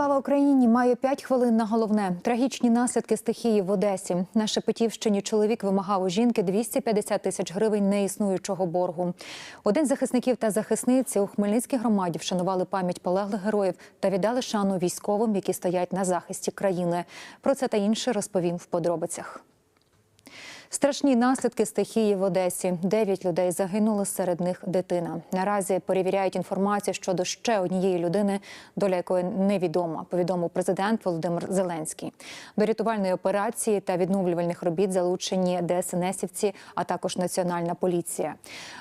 Слава Україні! Маю 5 хвилин на головне. Трагічні наслідки стихії в Одесі. На Шепетівщині чоловік вимагав у жінки 250 тисяч гривень неіснуючого боргу. Один захисників та захисниці у Хмельницькій громаді вшанували пам'ять полеглих героїв та віддали шану військовим, які стоять на захисті країни. Про це та інше розповім в подробицях. Страшні наслідки стихії в Одесі. Дев'ять людей загинули, серед них дитина. Наразі перевіряють інформацію щодо ще однієї людини, доля якої невідома. Повідомив президент Володимир Зеленський. До рятувальної операції та відновлювальних робіт залучені ДСНСівці, а також Національна поліція.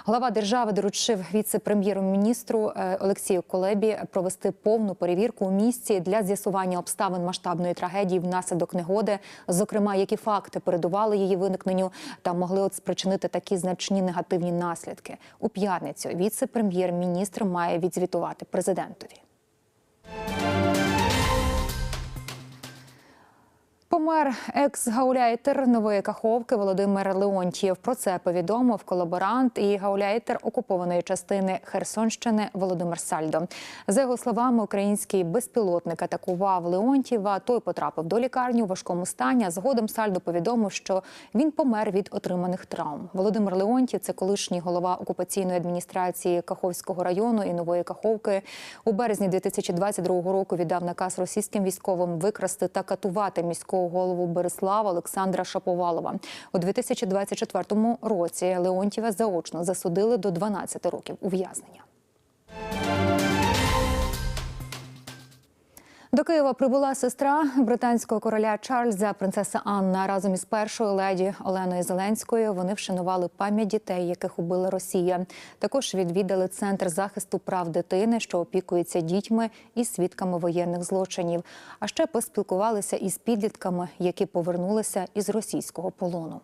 Глава держави доручив віце-прем'єру-міністру е, Олексію Колебі провести повну перевірку у місті для з'ясування обставин масштабної трагедії внаслідок негоди, зокрема, які факти передували її виникненню та могли от спричинити такі значні негативні наслідки. У п'ятницю віце-прем'єр-міністр має відзвітувати президентові. Помер екс-гауляйтер нової каховки Володимир Леонтьєв. Про це повідомив колаборант і гауляйтер окупованої частини Херсонщини Володимир Сальдо. За його словами, український безпілотник атакував Леонтьєва. Той потрапив до лікарні у важкому стані. а Згодом Сальдо повідомив, що він помер від отриманих травм. Володимир Леонтьєв – це колишній голова окупаційної адміністрації Каховського району і нової Каховки. У березні 2022 року віддав наказ російським військовим викрасти та катувати міського голову Береслава Олександра Шаповалова. У 2024 році Леонтьєва заочно засудили до 12 років ув'язнення. До Києва прибула сестра британського короля Чарльза, принцеса Анна. Разом із першою леді Оленою Зеленською вони вшанували пам'ять дітей, яких убила Росія. Також відвідали центр захисту прав дитини, що опікується дітьми і свідками воєнних злочинів. А ще поспілкувалися із підлітками, які повернулися із російського полону.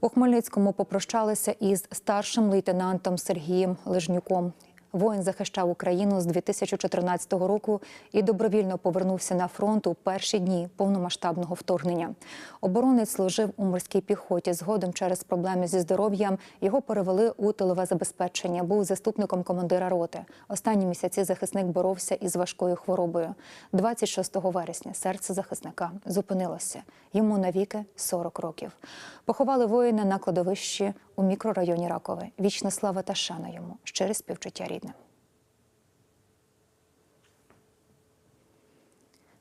У Хмельницькому попрощалися із старшим лейтенантом Сергієм Лежнюком. Воїн захищав Україну з 2014 року і добровільно повернувся на фронт у перші дні повномасштабного вторгнення. Оборонець служив у морській піхоті. Згодом через проблеми зі здоров'ям його перевели у тилове забезпечення. Був заступником командира роти. Останні місяці захисник боровся із важкою хворобою. 26 вересня серце захисника зупинилося. Йому навіки 40 років. Поховали воїна на кладовищі у мікрорайоні Ракове. Вічна слава та шана йому. Щире співчуття рідним сьогодні.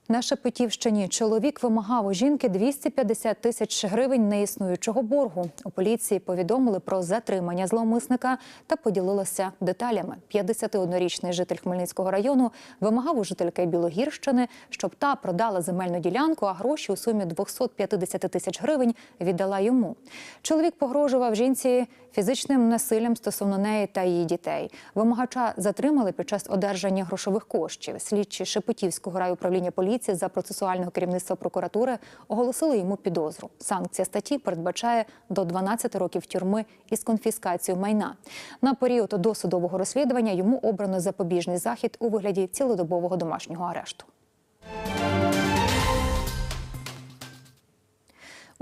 На Шепетівщині чоловік вимагав у жінки 250 тисяч гривень неіснуючого боргу. У поліції повідомили про затримання зловмисника та поділилися деталями. 51-річний житель Хмельницького району вимагав у жительки Білогірщини, щоб та продала земельну ділянку, а гроші у сумі 250 тисяч гривень віддала йому. Чоловік погрожував жінці фізичним насиллям стосовно неї та її дітей. Вимагача затримали під час одержання грошових коштів. Слідчі Шепетівського райуправління поліції за процесуального керівництва прокуратури оголосили йому підозру. Санкція статті передбачає до 12 років тюрми із конфіскацією майна. На період досудового розслідування йому обрано запобіжний захід у вигляді цілодобового домашнього арешту.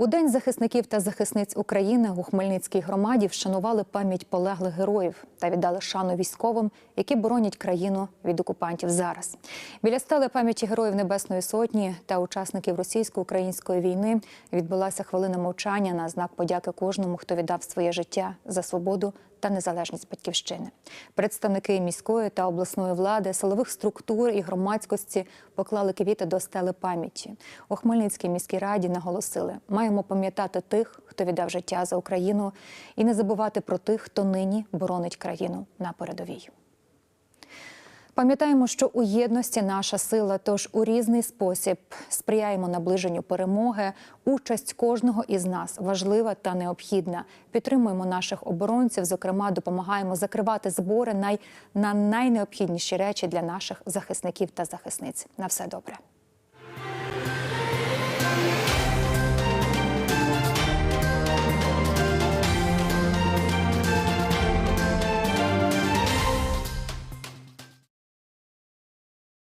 У День захисників та захисниць України у Хмельницькій громаді вшанували пам'ять полеглих героїв та віддали шану військовим, які боронять країну від окупантів зараз. Біля стали пам'яті героїв Небесної Сотні та учасників російсько-української війни відбулася хвилина мовчання на знак подяки кожному, хто віддав своє життя за свободу та незалежність батьківщини. Представники міської та обласної влади, силових структур і громадськості поклали квіти до стели пам'яті. У Хмельницькій міській раді наголосили, маємо пам'ятати тих, хто віддав життя за Україну, і не забувати про тих, хто нині боронить країну на передовій. Пам'ятаємо, що у єдності наша сила, тож у різний спосіб сприяємо наближенню перемоги. Участь кожного із нас важлива та необхідна. Підтримуємо наших оборонців. Зокрема, допомагаємо закривати збори най... на найнеобхідніші речі для наших захисників та захисниць. На все добре.